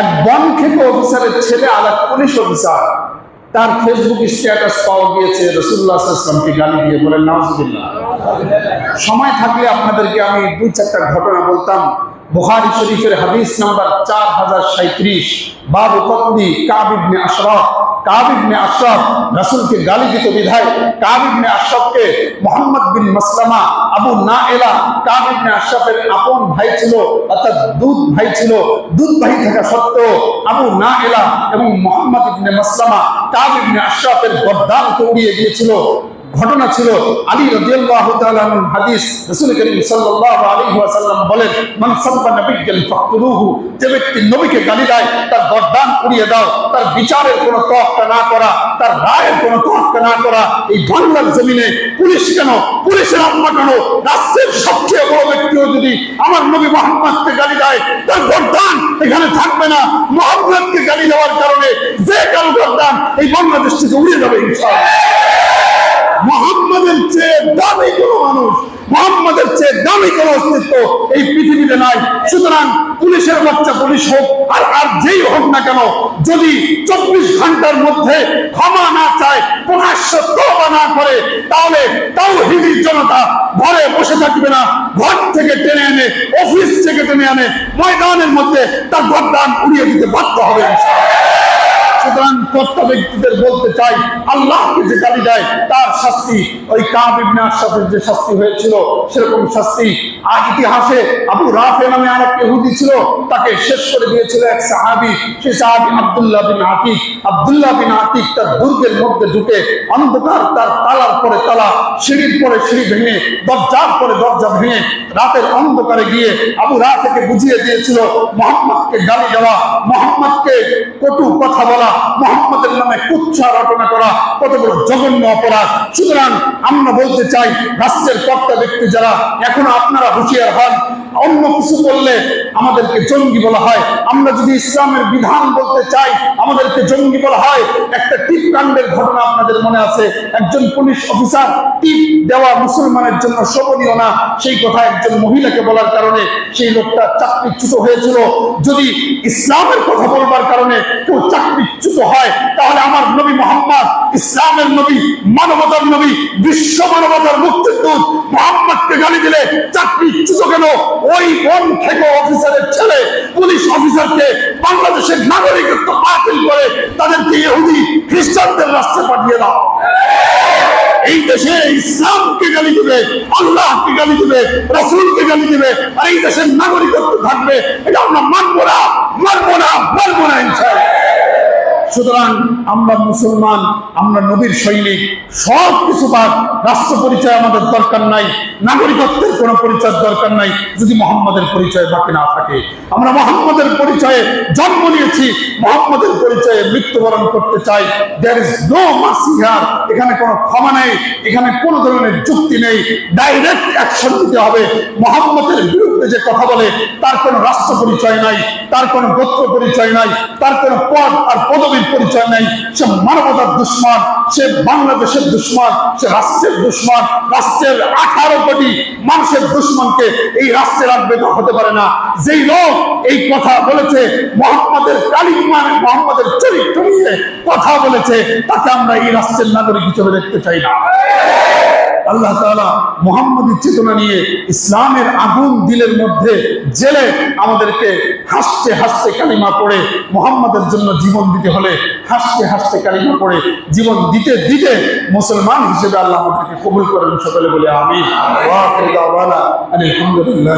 এক বন খেতে অফিসারের ছেলে আর এক পুলিশ অফিসার। তার ফেসবুক স্ট্যাটাস পাওয়া গিয়েছে রসুল্লাহ ইসলামকে গালি দিয়ে বলেন নওয়াজুবিল্লাহ সময় থাকলে আপনাদেরকে আমি দুই চারটা ঘটনা বলতাম। বুখারি শরীফের হাদিস নাম্বার চার হাজার সাঁত্রিশ বাবু কতনি কাবিবনে আশরাফ। কাবিবনে আশরাফ রাসূলকে গালি দিত বিধায় কাবিবনে আশরাফকে মোহাম্মদ বিন মাসলামা আবু না এলা কাব ইবনে আশরাফের আপন ভাই ছিল, অর্থাৎ দুধ ভাই ছিল। দুধ ভাই থাকা সত্ত্বেও আবু না এলা এবং মোহাম্মদ ইবনে মাসলামা কাবিবনে আশরাফের গদ্দানকে উড়িয়ে দিয়েছিল। ঘটনা ছিল আলী রাদিয়াল্লাহু তাআলা হাদিস। রাসূল করিম সাল্লাল্লাহু আলাইহি ওয়াসাল্লাম বলেন, মান সাব্বা নাবিয়্যান ফাকতুলুহু যে ব্যক্তি নবীকে গালি দেয়, তার গর্দান উড়িয়ে দাও, তার বিচারের কোনো না করা, তার রায়ের কোনো না করা, এই বাংলার জমিনে পুলিশ কেন, পুলিশের আম্মা কেন, রাষ্ট্রের সবচেয়ে বড় ব্যক্তিও যদি আমার নবী মোহাম্মদকে গালি দেয়, তার গর্দান এখানে থাকবে না। মোহাম্মদকে গালি দেওয়ার কারণে যে কারও গর্দান এই বাংলাদেশ থেকে উড়িয়ে যাবে, ইনশাআল্লাহ। মোহাম্মদের চেয়ে দামি কোনো মানুষ, মোহাম্মদের চেয়ে দামি কোনো অস্তিত্ব এই পৃথিবীতে নাই সুতরাং পুলিশের বাচ্চা পুলিশ হোক, আর আর যেই হোক না কেন, যদি চব্বিশ ঘণ্টার মধ্যে ক্ষমা না চায়, প্রকাশ্য তবা না করে, তাহলে তাও হিন্দি জনতা ঘরে বসে থাকবে না, ঘর থেকে টেনে এনে, অফিস থেকে টেনে আনে ময়দানের মধ্যে তার গদ্দান উড়িয়ে দিতে বাধ্য হবে। সুতরাং কর্তা ব্যক্তিদের বলতে চাই, আল্লাহকে যে গালি দেয়, তার শাস্তি, ওই কাব ইবনে আশরাফের যে শাস্তি হয়েছিল, সেরকম শাস্তি। আর ইতিহাসে আবু রাফে নামে আর এক ইহুদি ছিল, তাকে শেষ করে দিয়েছিল এক সাহাবি, সে সাহাবি আব্দুল্লাহ বিন আতিক। আব্দুল্লাহ বিন আতিক তার দুর্গের মধ্যে ঢুকে অন্ধকার তার তালার পরে তালা, সিঁড়ির পরে সিঁড়ি ভেঙে, দরজার পরে দরজা ভেঙে, রাতের অন্ধকারে গিয়ে আবু রাফেকে বুঝিয়ে দিয়েছিল, মোহাম্মদকে গালি দেওয়া, মোহাম্মদকে কটু কথা বলা মোহাম্মদের নামে কুচ্ছা রটনা করা কত বড় জঘন্য অপরাধ। সুতরাং আমরা বলতে চাই, রাষ্ট্রের কর্তা ব্যক্তি যারা এখনও আপনারা হুঁশিয়ার হন, অন্য কিছু বললে আমাদেরকে জঙ্গি বলা হয়। আমরা যদি ইসলামের বিধান বলতে চাই, আমাদেরকে জঙ্গি বলা হয়। একটা টিপ কাণ্ডের ঘটনা আপনাদের মনে আছে। একজন পুলিশ অফিসার টিপ দেওয়া মুসলমানের জন্য শোভনীয় না। সেই কথা একজন মহিলাকে বলার কারণে সেই লোকটা চাকরিচ্যুত হয়েছিল। যদি ইসলামের কথা বলবার কারণে কেউ চাকরিচ্যুত হয়, তাহলে আমার নবী মোহাম্মদ, ইসলামের নবী, মানবতার নবী বিশ্ব মানবতার মুক্তির দূত মোহাম্মদকে গালি দিলে চাকরি চাকরিচ্যুত কেন? ওই বন থেকে অফিসারের ছেলে, পুলিশ অফিসারকে বাংলাদেশের নাগরিকত্ব বাতিল করে তাদেরকে ইহুদি খ্রিস্টানদের রাস্তায় পাঠিয়ে দাও। এই দেশে ইসলামকে গালি দিবে, আল্লাহকে গালি দিবে, রসুলকে গালি দিবে, আর এই দেশের নাগরিকত্ব থাকবে, এটা আমরা মানবো না মানবো না মানবো না, ইনশাআল্লাহ। সুতরাং আমরা মুসলমান, আমরা নবীর সৈনিক, সব কিছু বাদ, রাষ্ট্র পরিচয় আমাদের দরকার নাই, নাগরিকত্বের কোনো পরিচয় দরকার নাই, যদি মোহাম্মদের পরিচয় বাকি না থাকে। আমরা মোহাম্মদের পরিচয়ে জন্ম নিয়েছি, মোহাম্মদের পরিচয়ে মৃত্যুবরণ করতে চাই। There is no mercy here এখানে কোনো ক্ষমা নেই, এখানে কোনো ধরনের যুক্তি নেই। ডাইরেক্ট অ্যাকশন নিতে হবে। মোহাম্মদের বিরুদ্ধে যে কথা বলে, তার কোনো রাষ্ট্র পরিচয় নাই, তার কোনো গোত্র পরিচয় নাই, তার কোনো পদ আর পদবীর পরিচয় নেই। সে মানবতার দুশ্মন, সে বাংলাদেশের দুশ্মন, সে রাষ্ট্রের দুশ্মন, রাষ্ট্রের আঠারো কোটি মানুষের দুশ্মনকে এই রাষ্ট্রের আবেদন হতে পারে না। যেই লোক এই কথা বলেছে, মোহাম্মদের কালিমান মোহাম্মদের চরিত্র নিয়ে কথা বলেছে, তাকে আমরা এই রাষ্ট্রের নাগরিক হিসেবে দেখতে চাই না। আল্লাহ তালা মোহাম্মদের চেতনা নিয়ে ইসলামের আগুন দিলের মধ্যে জেলে আমাদেরকে হাসতে হাসতে কালিমা পড়ে মোহাম্মদের জন্য জীবন দিতে হলে হাসতে হাসতে কালিমা পড়ে জীবন দিতে দিতে মুসলমান হিসেবে আল্লাহ আমাদেরকে কবুল করেন সকলে বলে আমি আলহামদুলিল্লাহ